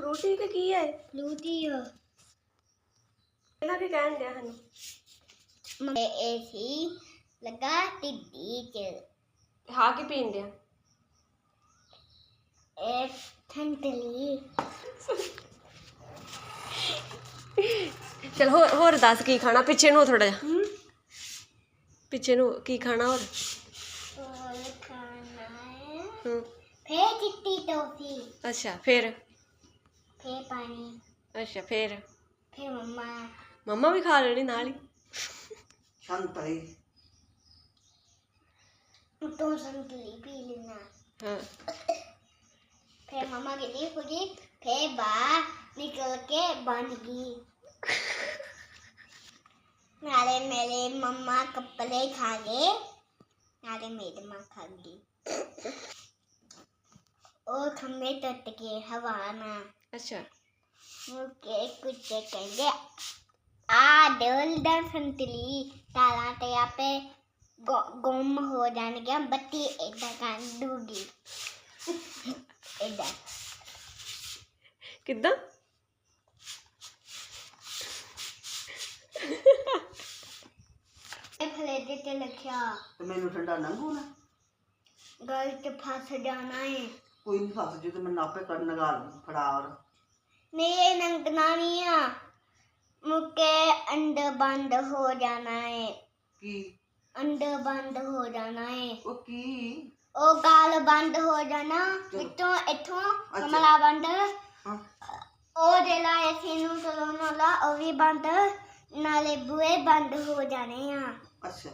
Frooti ਕਿ ਕੀ ਹੈ? ਫਲੂਟੀ ਇਹਨਾਂ ਕੀ ਕਹਿਣ ਡਿਆ ਹਨ ਮੈਂ ਏਸੀ ਲਗਾ ਟਿੱਡੀ ਚ। ਹਾਂ ਕੀ ਪੀਣ ਡਿਆ। ਇਹ ਠੰਡਲੀ। ਚਲ ਹੋਰ ਹੋਰ ਦੱਸ ਕੀ ਖਾਣਾ? ਪਿੱਛੇ ਨੂੰ ਥੋੜਾ ਜਿਹਾ। ਪਿੱਛੇ ਨੂੰ ਕੀ ਖਾਣਾ ਹੋਰ? ਹੋਰ ਖਾਣਾ ਹੈ। ਹੂੰ। ਫੇਰ ਚਿੱਟੀ ਟੋਫੀ। ਅੱਛਾ ਫਿਰ? फिर पानी। अच्छा फिर? फिर मम्मा। मम्मा भी खा लेनी नाल ही। संतरी। तो संतरी पी लेना। हाँ। फिर मम्मा गिरी पूरी फिर बाहर निकल के बंद गई। नाले मेरे मम्मा कपड़े खा ले। नाले मेरी माँ खा गई। और खंभे टट के हवा ना। अच्छा। ओके कुछ आ यहाँ पे गुम हो जाने के बत्ती इधर कान डूबी। इधर। कितना? फले देते लख्या। तो मैंने ठंडा ना गलत फंस जाना है। ਕੋਈ ਨਹੀਂ ਫਸ ਜੂ ਤੇ ਮੈਨੂੰ ਆਪੇ ਕਰਨ ਲਗਾ ਫੜਾ ਔਰ ਨਹੀਂ ਇਹ ਨੰਗਣਾ ਨਹੀਂ ਆ। ਮੁਕੇ ਅੰਦਰ ਬੰਦ ਹੋ ਜਾਣਾ ਹੈ ਕੀ? ਅੰਦਰ ਬੰਦ ਹੋ ਜਾਣਾ ਹੈ ਉਹ ਕੀ? ਉਹ ਗਾਲ ਬੰਦ ਹੋ ਜਾਣਾ ਇੱਥੋਂ ਇੱਥੋਂ ਕਮਲਾ ਬੰਦ। ਹਾਂ। ਉਹ ਜਿਹੜਾ ਇਥੇ ਨੂੰ ਚਲਾਉਣ ਵਾਲਾ ਉਹ ਵੀ ਬੰਦ। ਨਾਲੇ ਬੂਏ ਬੰਦ ਹੋ ਜਾਣੇ ਆ। ਅੱਛਾ।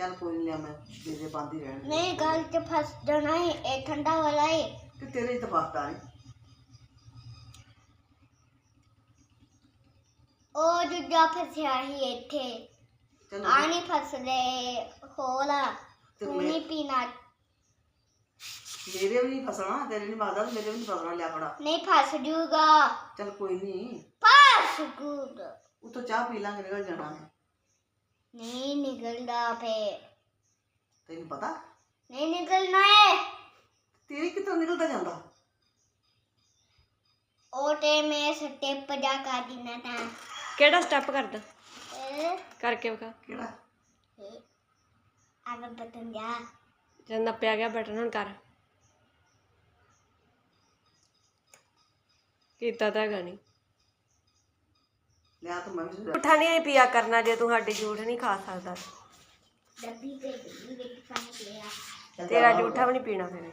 चल कोई नहीं मैं दे पाती रहने नहीं गल ते फस जाना है ए ठंडा वाला है तो तेरे ही तो फसता है ओ जो जुजा फसया ही इथे आनी फसले होला तू नहीं पीना मेरे भी नहीं फसना तेरे नहीं बाधा तो मेरे भी नहीं फसना लिया बड़ा नहीं फस जूगा चल कोई नहीं फस गुड वो तो चाय पी लांगे निकल जाना है ਨਹੀਂ ਨਿਕਲਦਾ ਫੇ। ਤੈਨੂੰ ਪਤਾ? ਨਹੀਂ ਨਿਕਲਣਾ ਹੈ ਤੇਰੀ ਕਿੱਥੋਂ ਨਿਕਲਦਾ ਜਾਂਦਾ? ਉਹ ਤੇ ਮੈਂ ਸਟੈਪ ਜਾ ਕਰ ਦਿਨਾ ਤਾਂ। ਕਿਹੜਾ ਸਟੈਪ ਕਰਦਾ? ਇਹ ਕਰਕੇ ਵਿਖਾ। ਕਿਹੜਾ? ਆਗੇ ਬਤਨ ਜਾ। ਜਦ ਨੱਪਿਆ ਗਿਆ ਬਟਨ ਹੁਣ ਕਰ। ਕੀਤਾ ਤਾਂ ਹੈਗਾ ਨਹੀਂ ਲਿਆ ਤੂੰ ਮੈਂ ਵੀ ਝੂਠਾ ਨਹੀਂ ਪੀਆ ਕਰਨਾ ਜੇ ਤੂੰ ਸਾਡੀ ਝੂਠ ਨਹੀਂ ਖਾ ਸਕਦਾ। ਡੱਬੀ ਤੇ ਡੱਬੀ ਵਿੱਚ ਪਾਣੀ ਲਿਆ। ਚੱਲ ਤੇਰਾ ਜ਼ਿਆਦਾ ਹੋ ਝੂਠਾ ਵੀ ਨਹੀਂ ਪੀਣਾ ਫਿਰ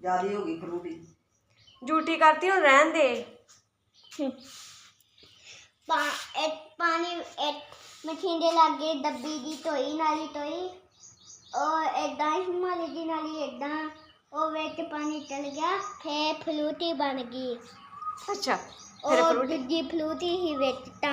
ਜ਼ਿਆਦਾ ਹੋ ਗਈ ਫਰੂਟੀ। ਝੂਠੀ ਕਰਤੀ ਹੁਣ ਰਹਿਣ ਦੇ। ਪਾ ਇਹ ਪਾਣੀ ਇਹ ਦੇ ਲਾਗੇ ਡੱਬੀ ਦੀ ਧੋਈ ਨਾਲੀ ਧੋਈ। ਉਹ ਏਦਾਂ ਹੀ ਹਿਮਾਲੇ ਦੀ ਨਾਲੀ ਏਦਾਂ ਉਹ ਵਿੱਚ ਪਾਣੀ ਚਲ ਗਿਆ ਫੇ ਫਲੂਟੀ ਬਣ ਗਈ। ਅੱਛਾ। और दूजी फ्लूती ही बेचता